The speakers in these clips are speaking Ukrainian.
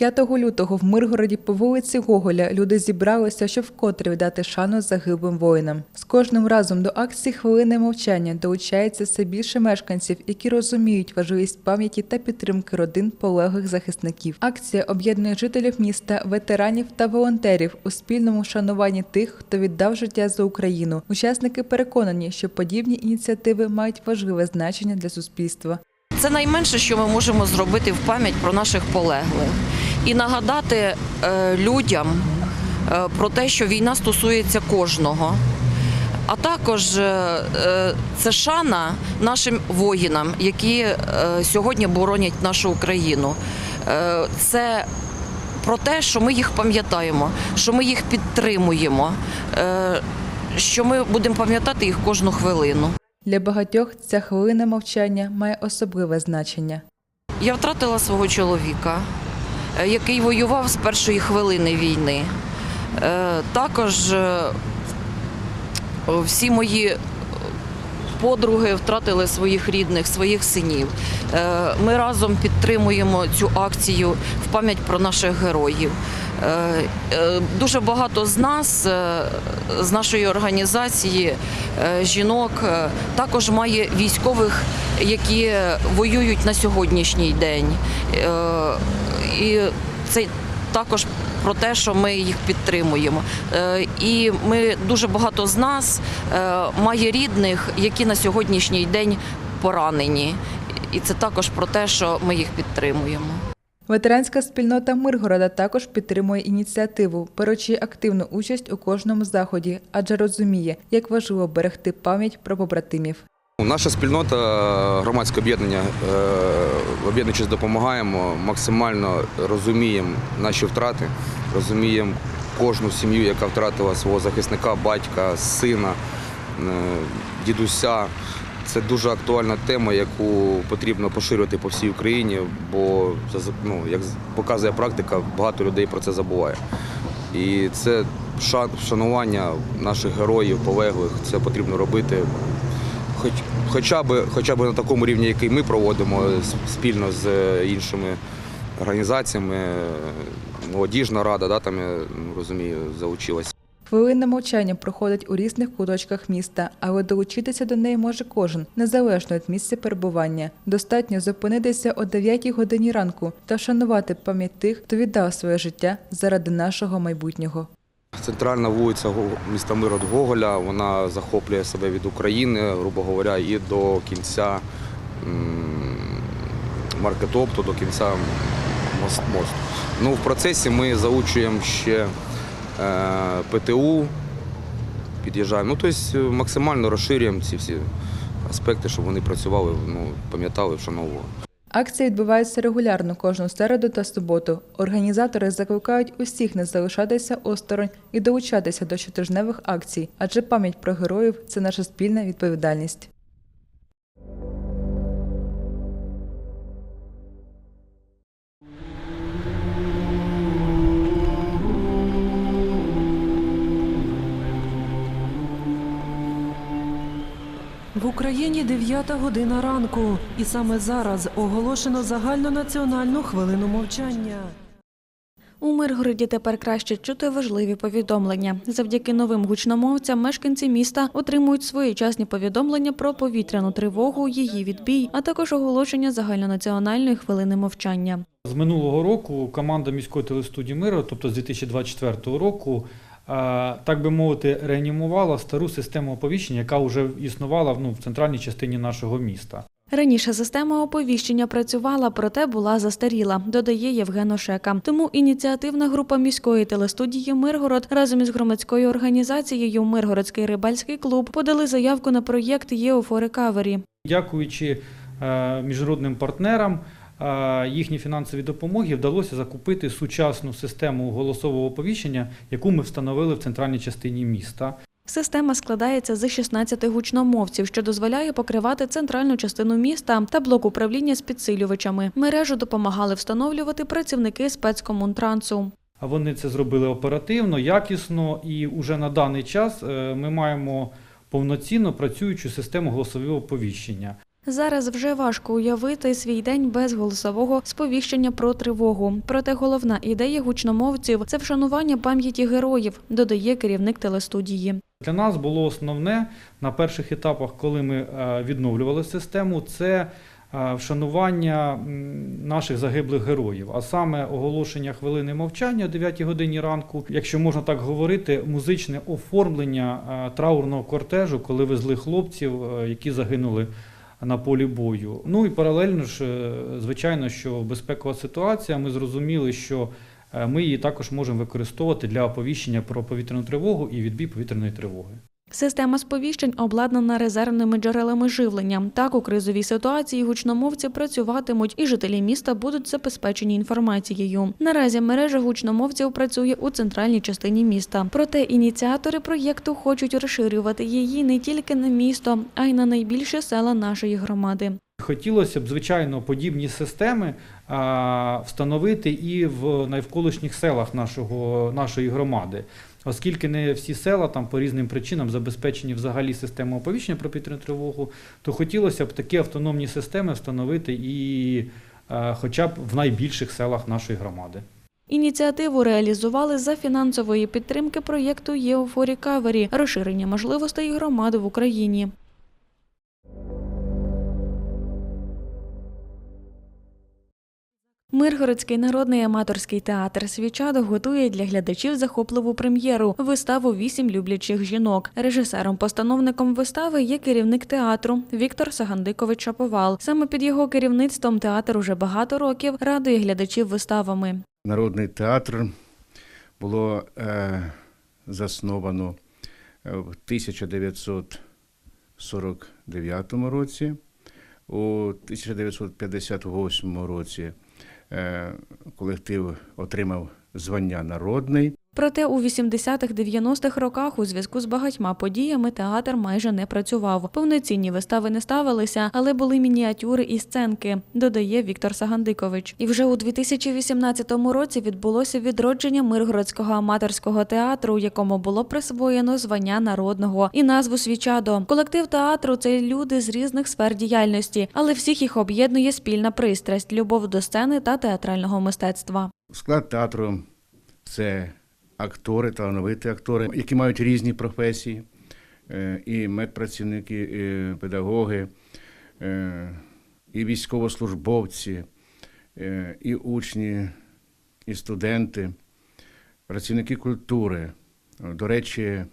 5 лютого в Миргороді по вулиці Гоголя люди зібралися, щоб вкотре віддати шану загиблим воїнам. З кожним разом до акції хвилини мовчання долучається все більше мешканців, які розуміють важливість пам'яті та підтримки родин полеглих захисників. Акція об'єднує жителів міста, ветеранів та волонтерів у спільному шануванні тих, хто віддав життя за Україну. Учасники переконані, що подібні ініціативи мають важливе значення для суспільства. Це найменше, що ми можемо зробити в пам'ять про наших полеглих і нагадати е, людям е, про те, що війна стосується кожного. А також е, це шана нашим воїнам, які сьогодні боронять нашу Україну. Це про те, що ми їх пам'ятаємо, що ми їх підтримуємо, що ми будемо пам'ятати їх кожну хвилину. Для багатьох ця хвилина мовчання має особливе значення. Я втратила свого чоловіка, який воював з першої хвилини війни. Е, Також е, всі мої подруги втратили своїх рідних, своїх синів. Е, Ми разом підтримуємо цю акцію в пам'ять про наших героїв. Е, е, Дуже багато з нас, е, з нашої організації, е, жінок, е, також має військових, які воюють на сьогоднішній день. І це також про те, що ми їх підтримуємо. Е, І ми дуже багато з нас е, має рідних, які на сьогоднішній день поранені. І це також про те, що ми їх підтримуємо. Ветеранська спільнота Миргорода також підтримує ініціативу, беручи активну участь у кожному заході, адже розуміє, як важливо берегти пам'ять про побратимів. Наша спільнота, громадське об'єднання, е, об'єднуючись допомагаємо, максимально розуміємо наші втрати, розуміємо кожну сім'ю, яка втратила свого захисника, батька, сина, е, дідуся. Це дуже актуальна тема, яку потрібно поширювати по всій Україні, бо ну, як показує практика, багато людей про це забуває. І це ша- вшанування наших героїв, полеглих, це потрібно робити хоч, хоча, б, хоча б на такому рівні, який ми проводимо спільно з е, іншими організаціями. Е, Молодіжна рада, да, там, я ну, розумію, залучилась. Хвилина мовчання проходить у різних куточках міста, але долучитися до неї може кожен, незалежно від місця перебування. Достатньо зупинитися о 9 годині ранку та вшанувати пам'ять тих, хто віддав своє життя заради нашого майбутнього. Центральна вулиця міста Мирот Гоголя, вона захоплює себе від України, грубо говоря, і до кінця маркетопту, до кінця мост- мосту. Ну, в процесі ми заучуємо ще е, ПТУ, під'їжджаємо. Ну, тобто максимально розширюємо ці всі аспекти, щоб вони працювали, ну, пам'ятали, вшановували. Акції відбуваються регулярно кожну середу та суботу. Організатори закликають усіх не залишатися осторонь і долучатися до щотижневих акцій, адже пам'ять про героїв це наша спільна відповідальність. В Україні 9 година ранку, і саме зараз оголошено загальнонаціональну хвилину мовчання. У Миргороді тепер краще чути важливі повідомлення. Завдяки новим гучномовцям мешканці міста отримують своєчасні повідомлення про повітряну тривогу, її відбій, а також оголошення загальнонаціональної хвилини мовчання. З минулого року команда міської телестудії Миро, тобто з 2024 року, так би мовити, реанімувала стару систему оповіщення, яка вже існувала ну, в центральній частині нашого міста. Раніше система оповіщення працювала, проте була застаріла, додає Євген Ошека. Тому ініціативна група міської телестудії Миргород разом із громадською організацією Миргородський рибальський клуб подали заявку на проєкт ЄОФО Рекавері. Дякуючи е, міжнародним партнерам, їхній фінансовій допомоги вдалося закупити сучасну систему голосового оповіщення, яку ми встановили в центральній частині міста. Система складається з 16 гучномовців, що дозволяє покривати центральну частину міста та блок управління з підсилювачами. Мережу допомагали встановлювати працівники спецкомунтрансу. А вони це зробили оперативно, якісно, і вже на даний час е, ми маємо повноцінно працюючу систему голосового оповіщення. Зараз вже важко уявити свій день без голосового сповіщення про тривогу. Проте головна ідея гучномовців це вшанування пам'яті героїв, додає керівник телестудії. Для нас було основне на перших етапах, коли ми е, відновлювали систему, це е, вшанування наших загиблих героїв, а саме оголошення хвилини мовчання о 9 годині ранку, якщо можна так говорити, музичне оформлення е, траурного кортежу, коли везли хлопців, які загинули на полі бою. Ну і паралельно ж, е, звичайно, що безпекова ситуація. Ми зрозуміли, що е, ми її також можемо використовувати для оповіщення про повітряну тривогу і відбій повітряної тривоги. Система сповіщень обладнана резервними джерелами живлення. Так, у кризовій ситуації гучномовці працюватимуть, і жителі міста будуть забезпечені інформацією. Наразі мережа гучномовців працює у центральній частині міста. Проте ініціатори проєкту хочуть розширювати її не тільки на місто, а й на найбільші села нашої громади. Хотілося б, звичайно, подібні системи встановити і в навколишніх селах нашого, нашої громади, оскільки не всі села там по різним причинам забезпечені взагалі системою оповіщення про повітряну тривогу, то хотілося б такі автономні системи встановити і а, хоча б в найбільших селах нашої громади. Ініціативу реалізували за фінансової підтримки проєкту «Єофорі Кавері – розширення можливостей громади в Україні. Миргородський народний аматорський театр Свічадо готує для глядачів захопливу прем'єру виставу Вісім люблячих жінок. Режисером-постановником вистави є керівник театру Віктор Сагандикович Шаповал. Саме під його керівництвом театр уже багато років радує глядачів виставами. Народний театр було е, засновано е, в 1949 році. У 1958 році колектив отримав звання народний. Проте у 80-х-90-х роках у зв'язку з багатьма подіями театр майже не працював. Повноцінні вистави не ставилися, але були мініатюри і сценки, додає Віктор Сагандикович. І вже у 2018 році відбулося відродження Миргородського аматорського театру, якому було присвоєно звання народного і назву Свічадо. Колектив театру це люди з різних сфер діяльності, але всіх їх об'єднує спільна пристрасть, любов до сцени та театрального мистецтва. Склад театру це актори, талановиті актори, які мають різні професії, е, і медпрацівники, і педагоги, е, і військовослужбовці, е, і учні, і студенти, працівники культури. До речі,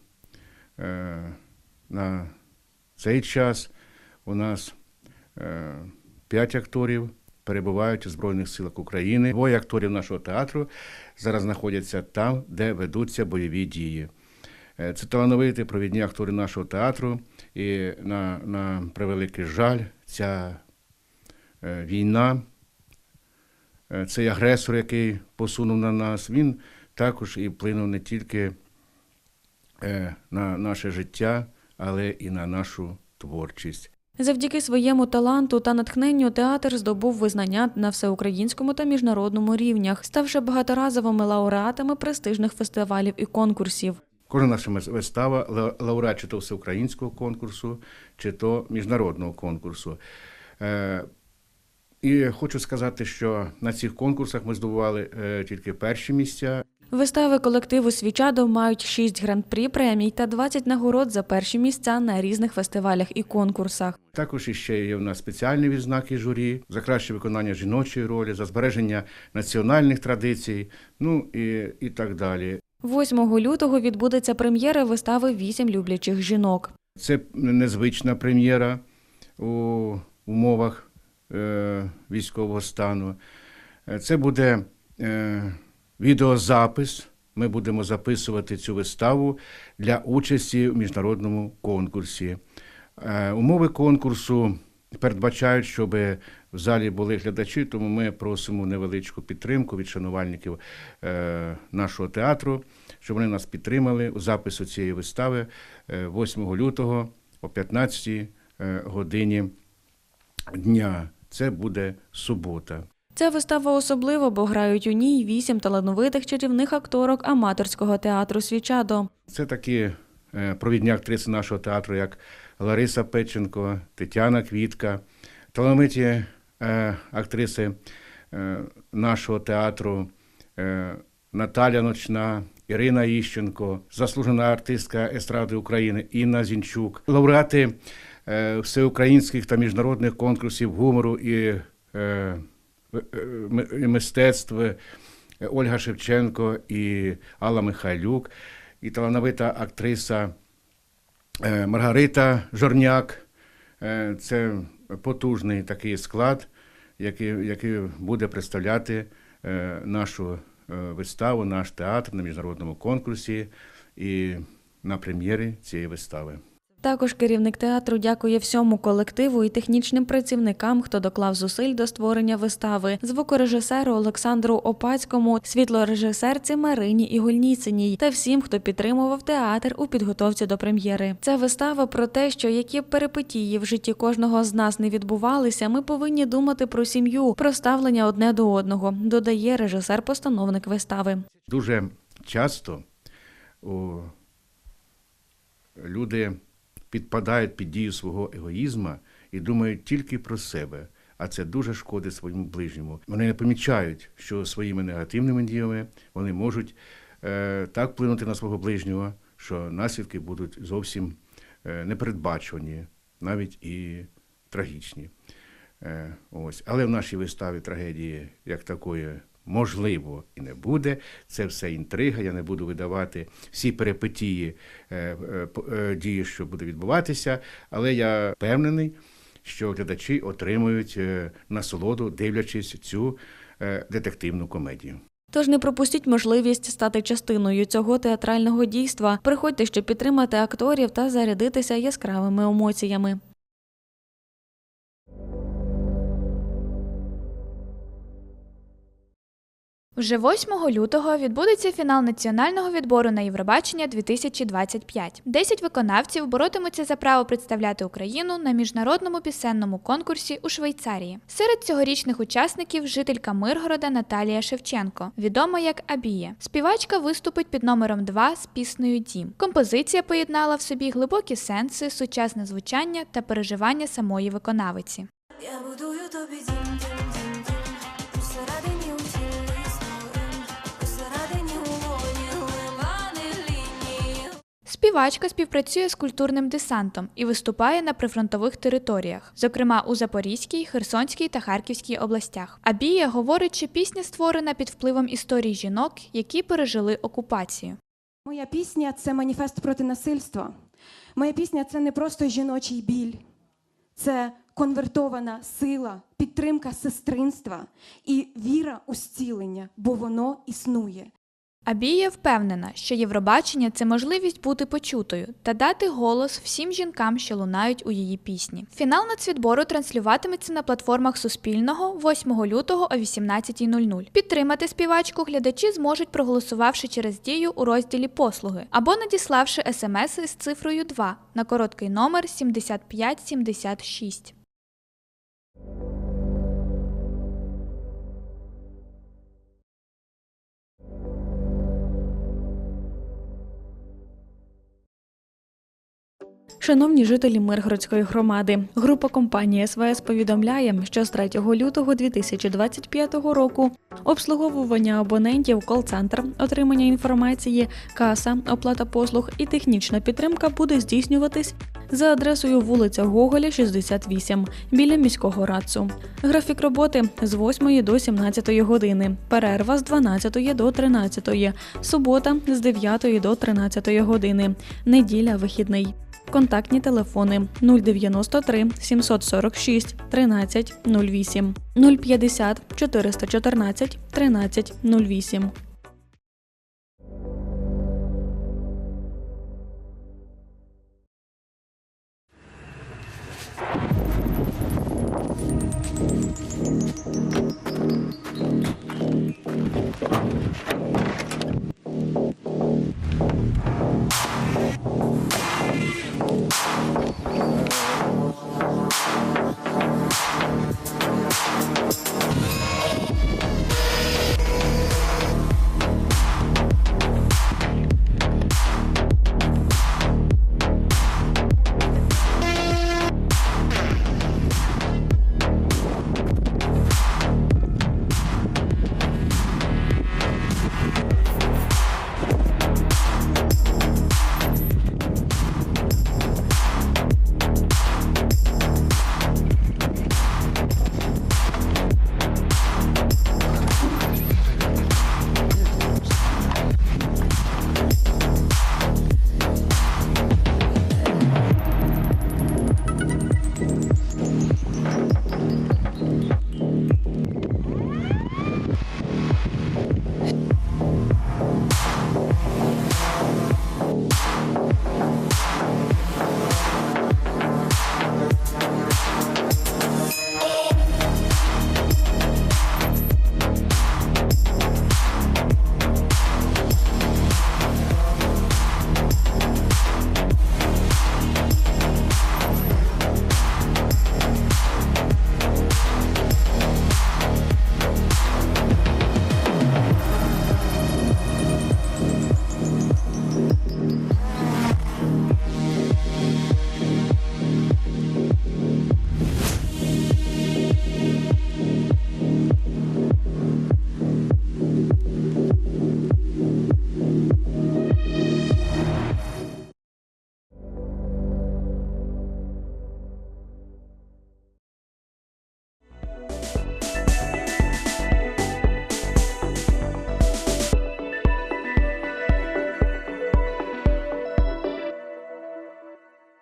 е, на цей час у нас е, п'ять акторів перебувають у Збройних силах України. Двоє акторів нашого театру зараз знаходяться там, де ведуться бойові дії. Е, Це талановиті провідні актори нашого театру. І на, на превеликий жаль, ця е, війна, е, цей агресор, який посунув на нас, він також і вплинув не тільки на наше життя, але і на нашу творчість. Завдяки своєму таланту та натхненню театр здобув визнання на всеукраїнському та міжнародному рівнях, ставши багаторазовими лауреатами престижних фестивалів і конкурсів. Кожна наша вистава лауреат чи то всеукраїнського конкурсу, чи то міжнародного конкурсу. Е, і хочу сказати, що на цих конкурсах ми здобували е, тільки перші місця. Вистави колективу Свічадо мають 6 гран-прі премій та 20 нагород за перші місця на різних фестивалях і конкурсах. Також іще є в нас спеціальні відзнаки журі за краще виконання жіночої ролі, за збереження національних традицій, ну і, і так далі. 8 лютого відбудеться прем'єра вистави Вісім люблячих жінок. Це незвична прем'єра у умовах е, військового стану. Е, Це буде е, відеозапис. Ми будемо записувати цю виставу для участі в міжнародному конкурсі. Е, умови конкурсу передбачають, щоб в залі були глядачі, тому ми просимо невеличку підтримку від шанувальників е, нашого театру, щоб вони нас підтримали у запису цієї вистави е, 8 лютого о 15 е, годині дня. Це буде субота. Ця вистава особлива, бо грають у ній вісім талановитих чарівних акторок аматорського театру Свічадо. Це такі е, провідні актриси нашого театру, як Лариса Печенко, Тетяна Квітка, талановиті е, актриси е, нашого театру Наталя Ночна, Ірина Іщенко, заслужена артистка естради України Інна Зінчук, лауреати всеукраїнських та міжнародних конкурсів гумору і мистецтв е, Ольга Шевченко і Алла Михайлюк, і талановита актриса е, Маргарита Жорняк. Е, Це потужний такий склад, який, який буде представляти е, нашу е, виставу, наш театр на міжнародному конкурсі і на прем'єрі цієї вистави. Також керівник театру дякує всьому колективу і технічним працівникам, хто доклав зусиль до створення вистави, звукорежисеру Олександру Опацькому, світлорежисерці Марині Ігольніциній та всім, хто підтримував театр у підготовці до прем'єри. Це вистава про те, що які б перипетії в житті кожного з нас не відбувалися, ми повинні думати про сім'ю, про ставлення одне до одного, додає режисер-постановник вистави. Дуже часто о, люди підпадають під дію свого егоїзму і думають тільки про себе, а це дуже шкодить своєму ближньому. Вони не помічають, що своїми негативними діями вони можуть е, так вплинути на свого ближнього, що наслідки будуть зовсім е, непередбачувані, навіть і трагічні. Е, ось. Але в нашій виставі трагедії як такої можливо і не буде. Це все інтрига. Я не буду видавати всі перипетії е, е, е, дії, що буде відбуватися, але я впевнений, що глядачі отримують насолоду, дивлячись цю детективну комедію. Тож не пропустіть можливість стати частиною цього театрального дійства. Приходьте, щоб підтримати акторів та зарядитися яскравими емоціями. Вже 8 лютого відбудеться фінал національного відбору на Євробачення 2025. Десять виконавців боротимуться за право представляти Україну на міжнародному пісенному конкурсі у Швейцарії. Серед цьогорічних учасників жителька Миргорода Наталія Шевченко, відома як Абія. Співачка виступить під номером 2 з піснею Дім. Композиція поєднала в собі глибокі сенси, сучасне звучання та переживання самої виконавиці. Я будую тобі дім, Співачка співпрацює з культурним десантом і виступає на прифронтових територіях, зокрема у Запорізькій, Херсонській та Харківській областях. Абія говорить, що пісня створена під впливом історій жінок, які пережили окупацію. Моя пісня це маніфест проти насильства. Моя пісня це не просто жіночий біль, це конвертована сила, підтримка сестринства і віра у зцілення, бо воно існує. Абія впевнена, що Євробачення це можливість бути почутою та дати голос всім жінкам, що лунають у її пісні. Фінал нацвідбору транслюватиметься на платформах Суспільного 8 лютого о 18.00. Підтримати співачку глядачі зможуть, проголосувавши через дію у розділі Послуги або надіславши смс з цифрою 2 на короткий номер 7576. Шановні жителі Миргородської громади, група компанії СВС повідомляє, що з 3 лютого 2025 року обслуговування абонентів, кол-центр, отримання інформації, каса, оплата послуг і технічна підтримка буде здійснюватись за адресою вулиця Гоголя, 68, біля міського радцу. Графік роботи з 8 до 17 години, перерва з 12 до 13, субота з 9 до 13 години, неділя вихідний. Контактні телефони 093 746 13 08 050 414 13 08.